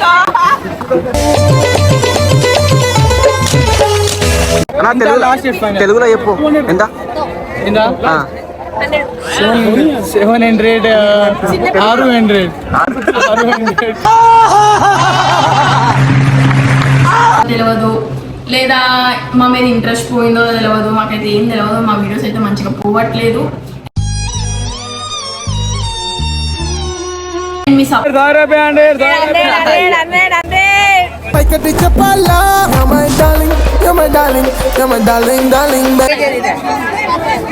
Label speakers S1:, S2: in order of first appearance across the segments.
S1: corn.
S2: అన్నా తెలుగు తెలుగులో చెప్పు. ఎంత.
S3: సెవెన్ హండ్రెడ్ ఆరు హండ్రెడ్. ఆరు హండ్రెడ్.
S1: తెలియదు లేదా మా మీద ఇంట్రెస్ట్ పోయిందో తెలియదు మాకైతే ఏం తెలియదు మా వీడియోస్ అయితే మంచిగా పోవట్లేదు.
S4: Baby.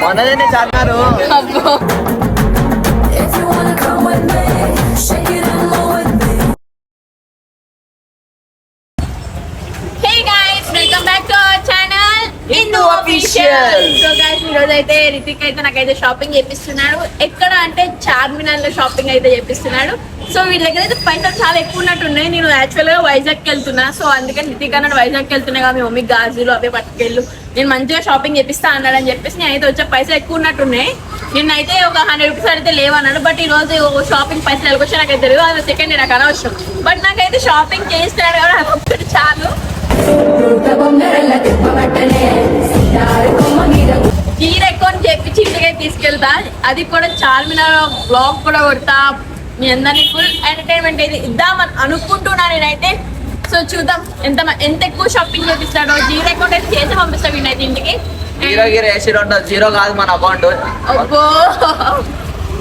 S5: మొన్ననే చార్మినారు
S1: అఫీషియల్ సో గైస్ ఈ రోజు అయితే రితిక్ అయితే నాకైతే షాపింగ్ చేపిస్తున్నాడు. ఎక్కడ అంటే చార్మినార్లో షాపింగ్ అయితే చేపిస్తున్నాడు. సో వీళ్ళ దగ్గర అయితే పైసలు చాలా ఎక్కువ ఉన్నట్టు ఉన్నాయి. నేను యాక్చువల్గా వైజాగ్ వెళ్తున్నా. సో అందుకని రితిక్ అన్నాడు వైజాగ్ వెళ్తున్నా కదా మీ మమ్మీ గాజులు అవే పట్టుకెళ్ళు. నేను మంచిగా షాపింగ్ చేపిస్తా అన్నాడు అని చెప్పేసి నేను అయితే వచ్చే పైసలు ఎక్కువ ఉన్నట్టున్నాయి నిన్నైతే ఒక హండ్రెడ్ రూపీస్ అయితే లేవన్నాడు. బట్ ఈ రోజు షాపింగ్ పైసలు వెళ్ళకొచ్చి నాకైతే తెలియదు. అది సెకండ్ నాకు అనవసరం. బట్ నాకైతే షాపింగ్ చేస్తున్నాడు కాబట్టి ఒక్కటి చాలు. ఇంటికి తీసుకెళ్తా. అది కూడా చార్మినార్ బ్లాగ్ కూడా కొడతా. మీ అందరినీ ఫుల్ ఎంటర్టైన్మెంట్ అయితే ఇద్దామని అనుకుంటున్నా నేనైతే. సో చూద్దాం. ఎంత ఎంత ఎక్కువ షాపింగ్ చేపిస్తాడో జీరో అకౌంట్ అయితే చేసి పంపిస్తా వీడైతే ఇంటికి.
S5: జీరో గిరో వేసి జీరో కాదు మన అకౌంట్.
S1: అబ్బో!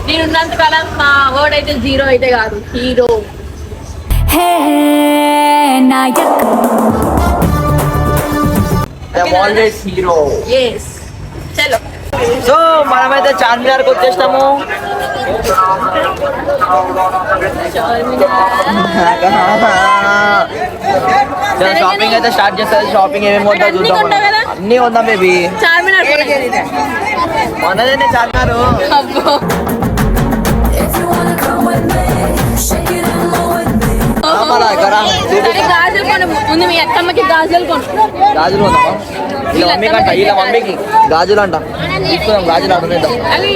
S1: నేను ఉన్నంత కాలం మా వర్డ్ అయితే జీరో అయితే కాదు.
S5: Hero. Nayak.
S1: Hero yes
S5: so మనమైతే చార్మినార్కి వచ్చేసినాము షాపింగ్ అయితే స్టార్ట్ చేస్తుంది షాపింగ్ ఏమేమి ఉందో
S1: అన్నీ
S5: చూద్దాం
S1: కొంటావు కదా?
S5: అన్నీ ఉందాం బేబీ
S1: చార్మినార్
S5: మొన్ననే చార్మినారు
S1: గాజులు
S5: వీళ్ళ మమ్మీకి అంట వీళ్ళ మమ్మీకి గాజులు అంట తీసుకుందాం గాజులు
S1: అవి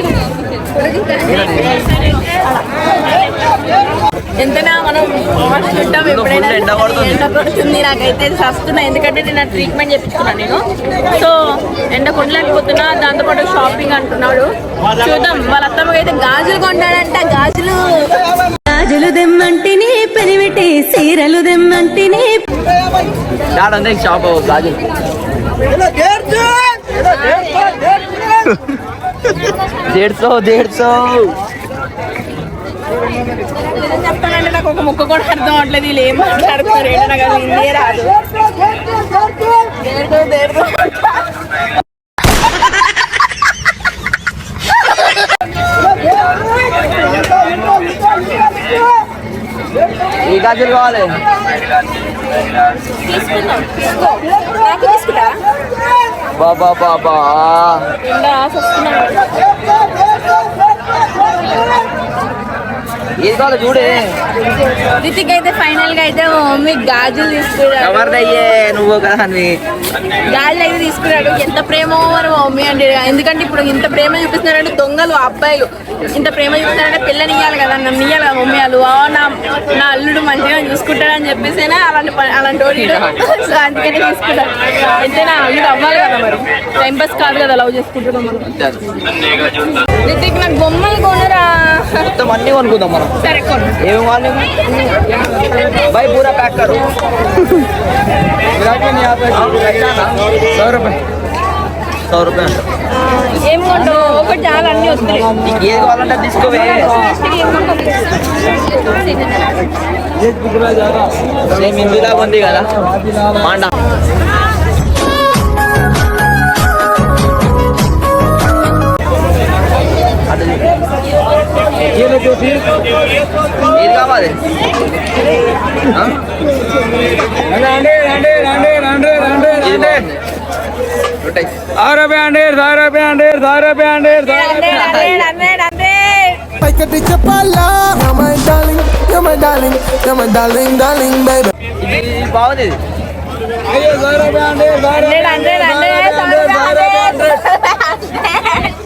S1: ఎంతనా మనం ఉంటాం ఎప్పుడైనా
S5: ఎండ కొడుతుంది.
S1: నాకైతే వస్తున్నా ఎందుకంటే నేను ట్రీట్మెంట్ చేయించుకున్నాను నేను. సో ఎండ కొనలేకపోతున్నా దాంతోపాటు షాపింగ్ అంటున్నాడు. చూద్దాం వాళ్ళ అత్తమ్మకి అయితే గాజులు కొంటాడంట గాజులు
S6: గాజులు దెమ్మంటిని పెనిమిటి సీరలు దెమ్మంటిని
S5: షాప్ సో సో
S1: చెప్తానంటే నాకు ఒక ముక్క కూడా అర్థం అవట్లేదు వీళ్ళు ఏం మాట్లాడుతున్నారు ఏంటో నాకు రాదు దేనికో దేనికో
S5: ఈ గాజులు కావాలి. బాబా బాబా
S1: ఎండ వస్తున్నాను
S5: ఏది కావాలి చూడే
S1: రితిక్ అయితే ఫైనల్గా అయితే మమ్మీ గాజులు తీసుకున్నాడు
S5: నువ్వు కదా
S1: గాజులు అయితే తీసుకున్నాడు ఎంత ప్రేమ మరి మమ్మీ అంటే. ఎందుకంటే ఇప్పుడు ఇంత ప్రేమ చూపిస్తున్నారంటే దొంగలు అబ్బాయిలు. ఇంత ప్రేమ చూపిస్తున్నారంటే పిల్లని ఇయ్యాలి కదా నన్ను ఇయ్యాలి కదా మమ్మీ వాళ్ళు. "ఆ, నా నా అల్లుడు మంచిగా చూసుకుంటాడని చెప్పేసి అలాంటి అలాంటి. సో అందుకనే తీసుకుంటాడు అయితే నా అల్లుడు అవ్వాలి కదా మరి. టైం పాస్ కాదు కదా లవ్ చేసుకుంటున్నాం మనం. రితిక్ నాకు బొమ్మలు కొనరా.
S5: మొత్తం అన్ని కొనుక్కుందాం మనం.
S1: సరే కొను
S5: ఏమి వాళ్ళు బై పూరా ప్యాక్ కరు
S3: सौ रुपये
S5: సౌ రూపాయ
S1: ఏం కొంటావు ఒకటి చాలా అన్ని వస్తాయి
S5: నీకు ఏది కావాలంటే అది తీసుకోవే
S1: ఏం కొంటావు?
S5: సేమ్ ఇందులా ఉంది కదా మాండా మీరు కావాలి.
S4: పైకటి చెప్పాలా? Darling darling darling darling baby
S5: ఇది బాగుంది.
S1: అయ్యో hundred
S3: hundred hundred hundred
S1: hundred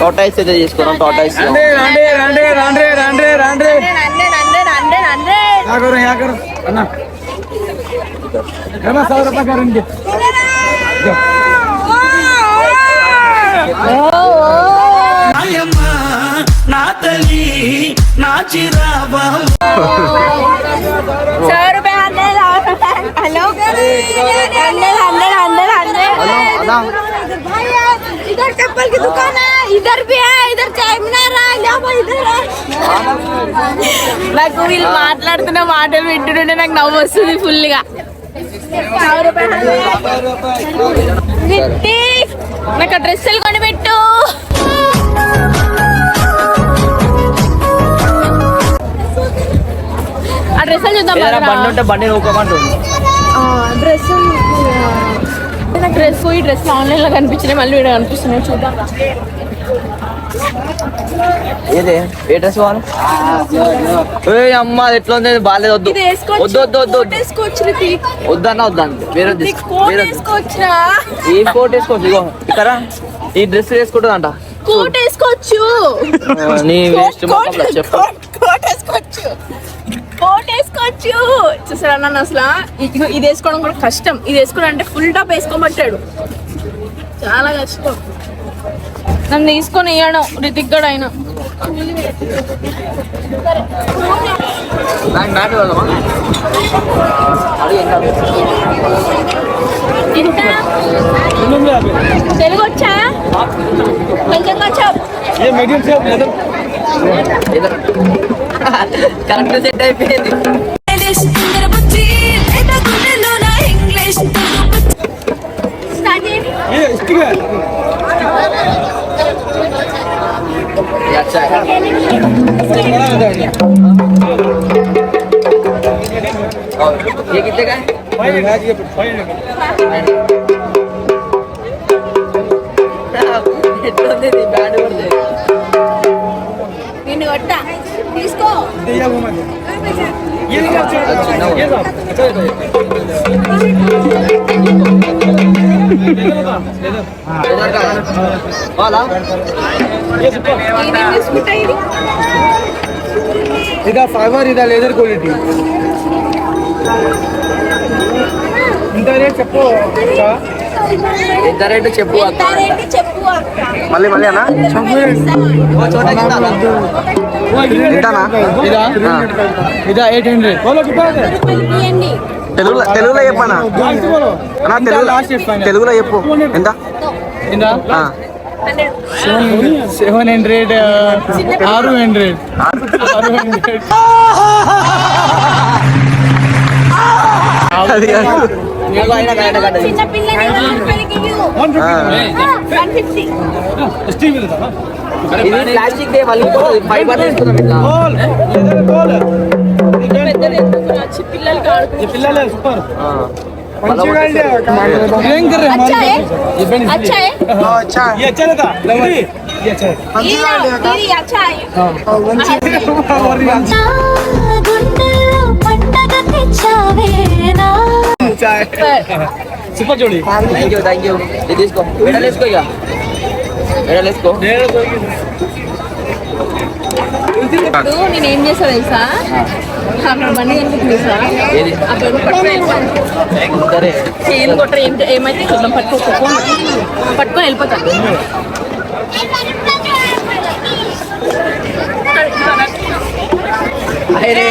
S5: టోటైస్ అయితే తీసుకున్నాం
S3: టోటైస్
S1: నా తల్లి నా చిరాబా hello hundred hundred hundred hundred चप्पल की दुकान है इधर भी है इधर चाय मीनार है यहाँ पर इधर है నాకు వీళ్ళు మాట్లాడుతున్న మాటలు వింటుంటే నాకు నవ్వు వస్తుంది ఫుల్గా రితిక్, నాకు ఆ డ్రెస్సులు కొనిపెట్టు ఆ డ్రెస్సులు చూద్దాం
S5: ఏదైనా
S1: పదరా.
S5: బండి ఉంటే బండి నూకోమంటుంది
S1: ఆ, డ్రెస్ ఈ డ్రెస్ ఆన్లైన్లో కనిపించినాయి మళ్ళీ వీడియో కనిపిస్తున్నాయి చూద్దాం
S5: ఏదే? ఏ డ్రెస్ కావాలి? అమ్మ అది ఎట్లా ఉంది? బాగాలేదు వద్దు. వద్దు వద్దు వద్దు. వద్దన్నా వద్దండి వేరే వేరే ఏం కోట్ వేసుకోవచ్చు ఇగో ఇక్కడ ఈ డ్రెస్ వేసుకుంటుందంట.
S1: కోట్ వేసుకోవచ్చు.
S5: నీ వేస్ట్ చెప్పు.
S1: కోట్ వేసుకోవచ్చు. కోట్ వేసుకోవచ్చు. చూసారా నన్ను అసలు? ఇది వేసుకోవడం కూడా కష్టం. ఇది వేసుకోవడం అంటే ఫుల్ టాప్ వేసుకోమంటాడు. చాలా కష్టం. నన్ను తీసుకొని ఇవ్వడం రితిక్ గడు
S5: ఎంత?
S1: తెలుగు వచ్చా కొంచెం కొంచెం.
S3: ये मीडियम से लेदर
S5: కరెక్ట్ సెట్ అయిపోయింది
S1: స్టార్ట్ చేయండి
S3: ये स्टिक है
S5: ये अच्छा है
S3: बड़ा होता है
S5: और ये कितने का है
S1: పట్ట. తీసుకో. ఇదా
S3: ఫైబర్ ఇదా లెదర్ క్వాలిటీ. ఇంత రేట్ చెప్పు
S5: ఎంత చెప్పు
S2: మళ్ళీ మళ్ళీ అన్నా?
S3: ఇదా? Eight
S1: hundred.
S2: తెలుగులో తెలుగులో
S3: చెప్పనా? తెలుగులో
S2: తెలుగులో చెప్పు. ఎంత
S3: సెవెన్ హండ్రెడ్ ఆరు హండ్రెడ్. ఆరు హండ్రెడ్.
S2: అది కాదు.
S5: ఇదిగో అయినా కరెక్ట్ కరెక్ట్.
S1: చిన్న పిల్లని
S3: వన్
S2: ఆ,
S1: వన్ ఫిఫ్టీ
S3: స్టీవ్ వెళ్తావా
S5: ఇది ప్లాస్టిక్ దే మళ్ళీ ఫైబర్ తీసుకుందాం ఇట్లా
S3: బోల్ ఇద్దరు బోల్
S1: పెద్దది వచ్చి పిల్లలకి ఆడుకో
S3: ये పిల్లలే సూపర్
S5: ఆ.
S3: మంచిగా అండి ఏం कर रहे
S1: अच्छा है
S3: ये बेन
S1: अच्छा है
S3: ये अच्छा लगा लवली ये अच्छा है
S1: ये ये अच्छा है
S6: గుండెల్లో పండగ తెచ్చావేనా
S3: సూపర్ జోడి.
S5: థ్యాంక్ యూ థ్యాంక్ యూ ఇది తీసుకో. మెడల్ వేసుకో ఇక. మెడల్ వేసుకో.
S1: ఇప్పుడు నేను ఏం చేసా తెలుసా? అక్కడ బండి కనిపిస్తుంది అక్కడ పట్టుకొని కొట్టరు ఏం ఏమైతే చూద్దాం పట్టుకో పట్టుకొని వెళ్ళిపోతాను
S5: అరే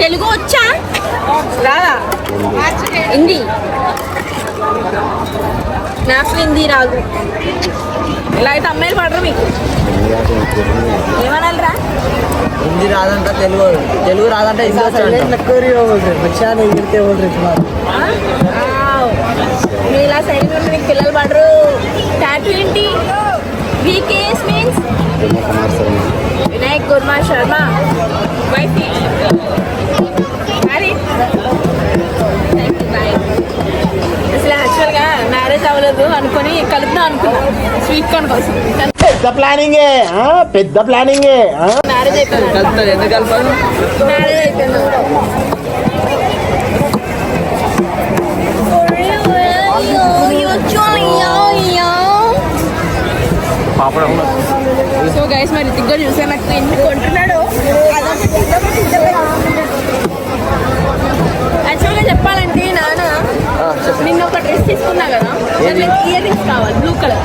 S1: తెలుగు వచ్చా? రాదా? హిందీ. నాకు హిందీ రాదు. ఇలా అయితే అమ్మాయిలు పడరు మీకు? ఏమనాలిరా
S5: హిందీ రాదంట తెలుగు తెలుగు రాదంట హిందీ
S1: మీ ఇలా సైడ్ నుండి మీకు పిల్లలు పడరు. టాటూ ఏంటి? VKS means Vinayak Kumar Sharma. Wife మరి అసలు యాక్చువల్గా మ్యారేజ్ అవ్వలేదు అనుకొని కలుపుదాం అనుకున్నాం. స్వీట్ కార్న్ కోసం.
S7: పెద్ద ప్లానింగే? పెద్ద ప్లానింగే?
S1: మ్యారేజ్ అయిపోయింది. మ్యారేజ్ అయిపోయింది. సో గైస్ మరి రితిక్ గారు చూసా నాకు ఎన్ని కొంటున్నాడు? యాక్చువల్గా చెప్పాలంటే నాన్న నిన్న ఒక డ్రెస్ తీసుకున్నా కదా? ఇయర్ రింగ్స్ కావాలి బ్లూ కలర్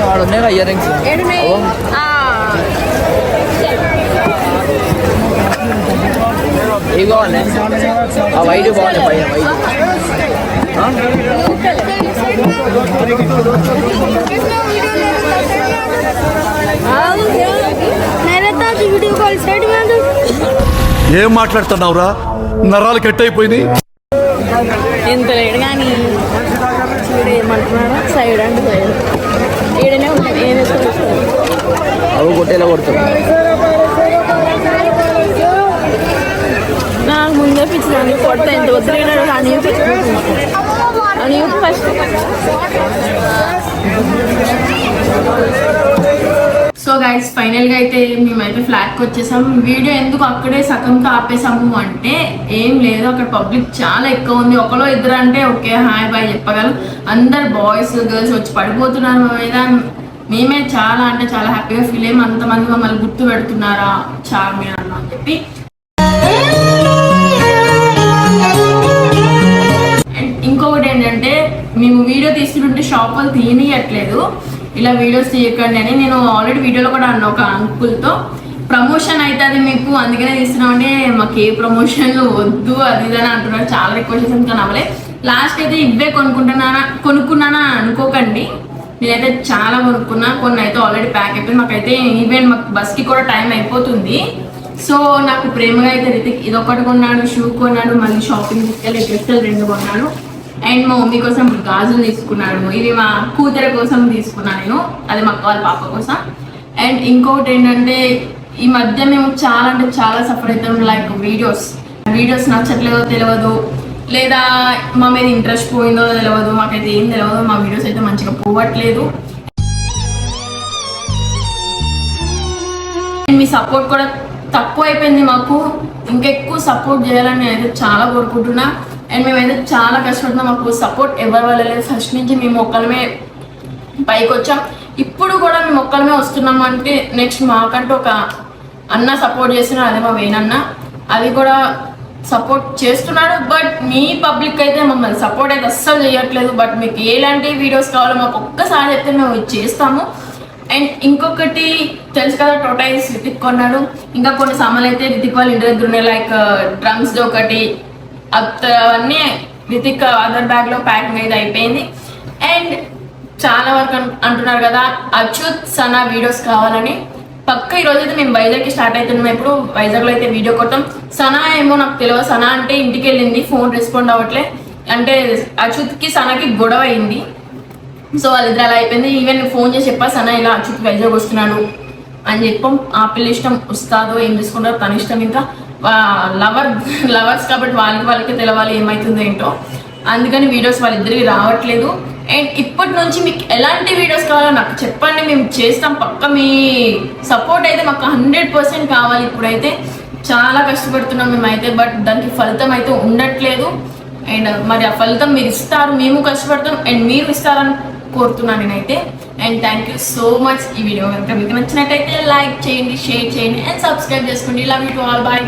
S5: వాడు ఉన్నాయి ఇయర్ రింగ్స్
S1: ఏడున్నాయి
S5: ఇవి కావాలి ఆ వైట్ బాగుంది పైన వైట్.
S8: ఏం మాట్లాడుతున్నావురా? నరాలు కట్ అయిపోయినాయి
S1: ఎంత లేడు కానీ చూడు ఏమంటున్నారా సైడ్ అండ్ సైడ్. ఈడనే ఉంటాయి ఏం వేసుకోవచ్చు
S5: అవి కొట్టేలా కొడతారు
S1: నాకు ముందే పిచ్చింది కొడతా ఎంత వదిలేనాడు అని అని ఫస్ట్ సో గైస్ ఫైనల్గా అయితే మేమైతే ఫ్లాట్కి వచ్చేసాం. వీడియో ఎందుకు అక్కడే సగంకి ఆపేసాము అంటే ఏం లేదు అక్కడ పబ్లిక్ చాలా ఎక్కువ ఉంది. ఒకరో ఇద్దరు అంటే ఓకే హాయ్ బాయ్ చెప్పగలం అందరు బాయ్స్ గర్ల్స్ వచ్చి పడిపోతున్నారు మా మీద. మేమే చాలా అంటే చాలా హ్యాపీగా ఫీల్ అయ్యాం. అంతమంది మమ్మల్ని గుర్తు పెడుతున్నారా చార్మినార్ అని చెప్పి. మేము వీడియో తీసుకుంటే షాప్ వాళ్ళు తీయనియట్లేదు ఇలా వీడియోస్ తీయకండి అని నేను ఆల్రెడీ వీడియోలో కూడా అన్న ఒక అంకుల్తో ప్రమోషన్ అవుతుంది మీకు అందుకనే తీస్తున్నామంటే మాకు ఏ ప్రమోషన్లు వద్దు అది ఇది అని అంటున్నారు చాలా రిక్వెస్ట్ చేసాను కానీ అవ్వలే. లాస్ట్ అయితే ఇవే కొనుక్కుంటున్నానా కొనుక్కున్నానా అనుకోకండి. నేనైతే చాలా కొనుక్కున్నా. కొన్ని అయితే ఆల్రెడీ ప్యాక్ అయిపోయింది. మాకైతే ఈవెన్ మాకు బస్కి కూడా టైం అయిపోతుంది. సో నాకు ప్రేమగా అయితే ఇదొకటి ఇది ఒకటి కొన్నాడు షూ కొన్నాడు మళ్ళీ షాపింగ్ తీసుకెళ్ళి డ్రెస్సులు రెండు కొన్నాడు. అండ్ మా మమ్మీ కోసం గాజులు తీసుకున్నాడు. ఇది మా కూతురు కోసం తీసుకున్నాను నేను. అది మా అక్క వాళ్ళ పాప కోసం. అండ్ ఇంకొకటి ఏంటంటే ఈ మధ్య మేము చాలా అంటే చాలా సఫర్ అవుతాం లైక్ వీడియోస్ వీడియోస్ నచ్చట్లేదో తెలియదు లేదా మా మీద ఇంట్రెస్ట్ పోయిందో తెలియదు మాకైతే ఏం తెలియదు మా వీడియోస్ అయితే మంచిగా పోవట్లేదు. మీ సపోర్ట్ కూడా తక్కువ అయిపోయింది మాకు. ఇంకెక్కువ సపోర్ట్ చేయాలని నేనైతే చాలా కోరుకుంటున్నా. అండ్ మేమైతే చాలా కష్టపడుతున్నాం. మాకు సపోర్ట్ ఎవరి వల్ల లేదు. ఫస్ట్ నుంచి మేము ఒక్కలమే పైకి వచ్చాం. ఇప్పుడు కూడా మేము ఒక్కలమే వస్తున్నాం అంటే నెక్స్ట్ మాకంటూ ఒక అన్న సపోర్ట్ చేస్తున్నారు. అదే మా వేణన్న అది కూడా సపోర్ట్ చేస్తున్నాడు. బట్ మీ పబ్లిక్ అయితే మమ్మల్ని సపోర్ట్ అయితే అస్సలు చేయట్లేదు. బట్ మీకు ఎలాంటి వీడియోస్ కావాలో మాకు ఒక్కసారి చెప్తే మేము ఇది చేస్తాము. అండ్ ఇంకొకటి తెలుసు కదా tota టోటైస్ రితిక్ కొన్నాడు. ఇంకా కొన్ని సామాన్లు అయితే రితిక్ వాళ్ళ ఇంటి దగ్గర ఉన్నాయి. లైక్ డ్రమ్స్ uh, ఒకటి అవన్నీ రితిక్ అదర్ బ్యాగ్లో ప్యాకింగ్ అయితే అయిపోయింది. అండ్ చాలా వరకు అంటున్నారు కదా అచ్యుత్ సనా వీడియోస్ కావాలని. పక్క ఈ రోజు అయితే మేము వైజాగ్కి స్టార్ట్ అవుతున్నాం. ఇప్పుడు వైజాగ్లో అయితే వీడియో కొట్టాం. సనా ఏమో నాకు తెలియదు. సనా అంటే ఇంటికి వెళ్ళింది ఫోన్ రెస్పాండ్ అవ్వట్లే. అంటే అచ్యుత్కి సనాకి గొడవ అయింది. సో వాళ్ళిద్దరు అలా అయిపోయింది. ఈవెన్ ఫోన్ చేసి చెప్పా సనా ఇలా అచ్యుత్ వైజాగ్ వస్తున్నాడు అని చెప్పాం. ఆ పిల్ల ఇష్టం వస్తాదో ఏం చేసుకుంటారో తన ఇష్టం ఇంకా. లవర్ లవర్స్ కాబట్టి వాళ్ళకి వాళ్ళకి తెలవాలి ఏమవుతుందో ఏంటో. అందుకని వీడియోస్ వాళ్ళిద్దరికి రావట్లేదు. అండ్ ఇప్పటి నుంచి మీకు ఎలాంటి వీడియోస్ కావాలో నాకు చెప్పండి. మేము చేస్తాం. పక్క మీ సపోర్ట్ అయితే మాకు హండ్రెడ్ పర్సెంట్ కావాలి ఇప్పుడైతే. చాలా కష్టపడుతున్నాం మేమైతే బట్ దానికి ఫలితం అయితే ఉండట్లేదు. అండ్ మరి ఆ ఫలితం మీరు ఇస్తారు. మేము కష్టపడతాం. అండ్ మీరు ఇస్తారని కోరుతున్నాను నేనైతే. And thank you so much ఈ వీడియో కనుక మీకు నచ్చినట్టయితే లైక్ చేయండి షేర్ చేయండి అండ్ సబ్స్క్రైబ్ చేసుకోండి. Love you to all bye